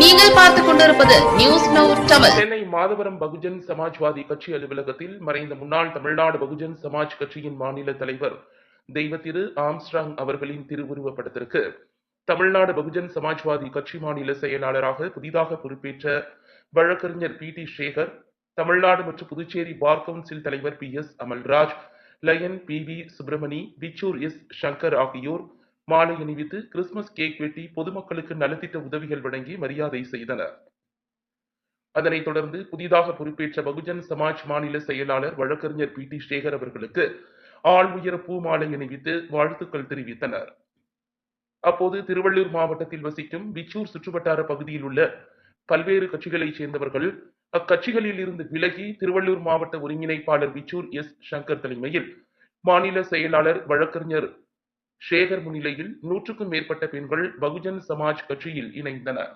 நீங்கள் பார்த்துக் கொண்டிருப்பது நியூஸ் நவ் தமிழ் சென்னை மாதவரம் பகுஜன் சமாஜ்வாதி கட்சி அலுவலகத்தில் மறைந்த முன்னாள் தமிழ்நாடு பகுஜன் சமாஜ் கட்சியின் மாநில தலைவர் தெய்வ திரு ஆம்ஸ்ட்ராங் அவர்களின் திருவுருவப் படத்திற்கு தமிழ்நாடு பகுஜன் சமாஜ்வாதி கட்சி மாநில செயலாளராக புதிதாக பொறுப்பேற்ற வழக்கறிஞர் பி டி சேகர் தமிழ்நாடு மற்றும் புதுச்சேரி பார் கவுன்சில் தலைவர் P S Amalraj lion P V Subramani Pichur S Sankar ஆகியோர் மாலை அணிவித்து கிறிஸ்துமஸ் கேக் வெட்டி பொதுமக்களுக்கு நலத்திட்ட உதவிகள் வழங்கி மரியாதை செய்தனர். அதனைத் தொடர்ந்து புதிதாக பொறுப்பேற்ற பகுஜன் சமாஜ் மாநில செயலாளர் வழக்கறிஞர் பி. டி. சேகர் அவர்களுக்கு ஆள் உயர பூ மாலை அணிவித்து வாழ்த்துக்கள் தெரிவித்தனர். அப்போது திருவள்ளூர் மாவட்டத்தில் வசிக்கும் பிச்சூர் சுற்றுவட்டார பகுதியில் உள்ள பல்வேறு கட்சிகளைச் சேர்ந்தவர்கள் அக்கட்சிகளில் இருந்து விலகி திருவள்ளூர் மாவட்ட ஒருங்கிணைப்பாளர் பிச்சூர் எஸ். சங்கர் தலைமையில் மாநில செயலாளர் வழக்கறிஞர் சேகர் முன்னிலையில் நூற்றுக்கும் மேற்பட்ட பெண்கள் பகுஜன் சமாஜ் கட்சியில் இணைந்தனர்.